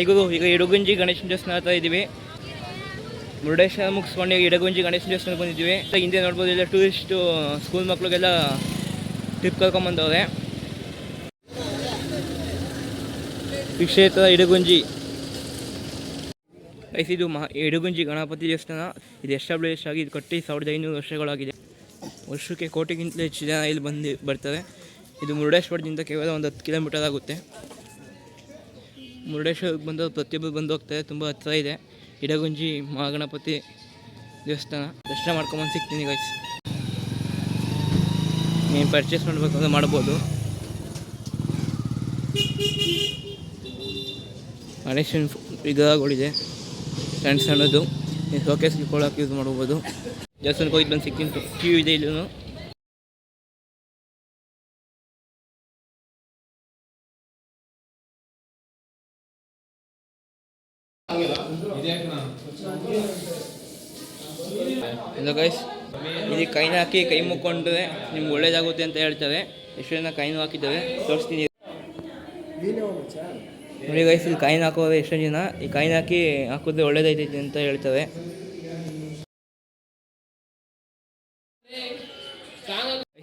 ಈಗ ಈಗ ಇಡಗುಂಜಿ ಗಣೇಶನ ದೇವಸ್ಥಾನ ಹತ್ರ ಇದ್ದೀವಿ. ಮುರುಡೇಶ್ವರ ಮುಗಿಸ್ಕೊಂಡು ಇಡಗುಂಜಿ ಗಣೇಶನ ದೇವಸ್ಥಾನಕ್ಕೆ ಬಂದಿದ್ದೀವಿ. ಹಿಂದೆ ನೋಡ್ಬೋದು ಇಲ್ಲ ಟೂರಿಸ್ಟು ಸ್ಕೂಲ್ ಮಕ್ಳಿಗೆಲ್ಲ ಟ್ರಿಪ್ ಕರ್ಕೊಂಬಂದವ್ರೆ. ಈ ಇಡಗುಂಜಿ ಐಸ್ ಇದು ಮಹಾ ಇಡಗುಂಜಿ ಗಣಪತಿ ದೇವಸ್ಥಾನ. ಇದು ಎಸ್ಟಾಬ್ಲಿಷ್ ಆಗಿ ಇದು ಕಟ್ಟಿ ಸಾವಿರದ ಐನೂರು ವರ್ಷಗಳಾಗಿದೆ. ವರ್ಷಕ್ಕೆ ಕೋಟಿಗಿಂತಲೂ ಹೆಚ್ಚು ಜನ ಇಲ್ಲಿ ಬಂದು ಬರ್ತಾರೆ. ಇದು ಮುರುಡೇಶ್ವರದಿಂದ ಕೇವಲ ಒಂದು ಹತ್ತು ಕಿಲೋಮೀಟರ್ ಆಗುತ್ತೆ. ಮುರುಡೇಶ್ವರಕ್ಕೆ ಬಂದು ಪ್ರತಿಯೊಬ್ಬರು ಬಂದು ಹೋಗ್ತಾರೆ, ತುಂಬ ಹತ್ತಿರ ಇದೆ. ಇಡಗುಂಜಿ, ಮಹಾಗಣಪತಿ ದೇವಸ್ಥಾನ. ದರ್ಶನ ಮಾಡ್ಕೊಂಬಂದು ಸಿಗ್ತೀನಿ ಗೈಸ್ ನೀವು ಪರ್ಚೇಸ್ ಮಾಡಬೇಕಂದ್ರೆ ಮಾಡ್ಬೋದು. ಗಣೇಶನ ವಿಗ್ರಹಗಳಿದೆ. ಸಣ್ಣ ಸಣ್ಣದು. ನೀವು ಶೋಕೇಸ್ಗೆ ಕೊಡೋಕೆ ಯೂಸ್ ಮಾಡ್ಬೋದು. ದೇವಸ್ಥಾನಕ್ಕೆ ಹೋಗಿ ಬಂದು ಸಿಕ್ಕಿಂತು ಕ್ಯೂ ಇದೆ ಇಲ್ಲೂ ಇದು ಗೈಸ್ ಇಲ್ಲಿ ಕೈನ ಹಾಕಿ ಕೈ ಮುಕ್ಕೊಂಡ್ರೆ ನಿಮ್ಗೆ ಒಳ್ಳೇದಾಗುತ್ತೆ ಅಂತ ಹೇಳ್ತಾರೆ. ಎಷ್ಟು ಜನ ಕೈನೂ ಹಾಕಿದ್ದಾರೆ ತೋರಿಸ್ತೀನಿ. ನೋಡಿ ಗೈಸ್ ಇಲ್ಲಿ ಕಾಯಿನ ಹಾಕೋರು ಎಷ್ಟೋ ಜನ. ಈ ಕಾಯಿನ ಹಾಕಿ ಹಾಕಿದ್ರೆ ಒಳ್ಳೇದೈತೈತಿ ಅಂತ ಹೇಳ್ತಾರೆ.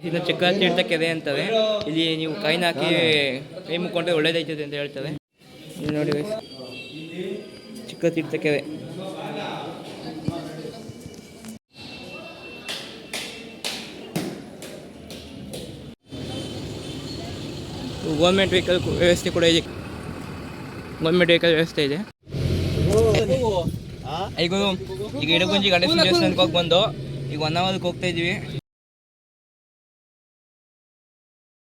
ಇದನ್ನ ಚಿಕ್ಕ ಅಂತ ಕೆರೆ ಅಂತಾರೆ. ಇಲ್ಲಿ ನೀವು ಕಾಯಿನ ಹಾಕಿ ಕೈ ಮುಕ್ಕೊಂಡ್ರೆ ಒಳ್ಳೇದೈತೈತೆ ಅಂತ ಹೇಳ್ತಾರೆ. ಇಲ್ಲಿ ನೋಡಿ ಗೈಸ್ ಚಿಕ್ಕ ತೀರ್ಥ ಕೆರೆ ಗೌರ್ಮೆಂಟ್ ವೆಹಿಕಲ್ ವ್ಯವಸ್ಥೆ ಕೂಡ ಇದೆ. ಗೌರ್ಮೆಂಟ್ ವೆಹಿಕಲ್ ವ್ಯವಸ್ಥೆ ಇದೆ. ಈಗ ಈಗ ಇಡಗುಂಜಿ ಗಣೇಶ ದೇವಸ್ಥಾನಕ್ಕೆ ಹೋಗಿ ಬಂದು ಈಗ ಹೊನ್ನಾವರಕ್ಕೆ ಹೋಗ್ತಾ ಇದ್ದೀವಿ.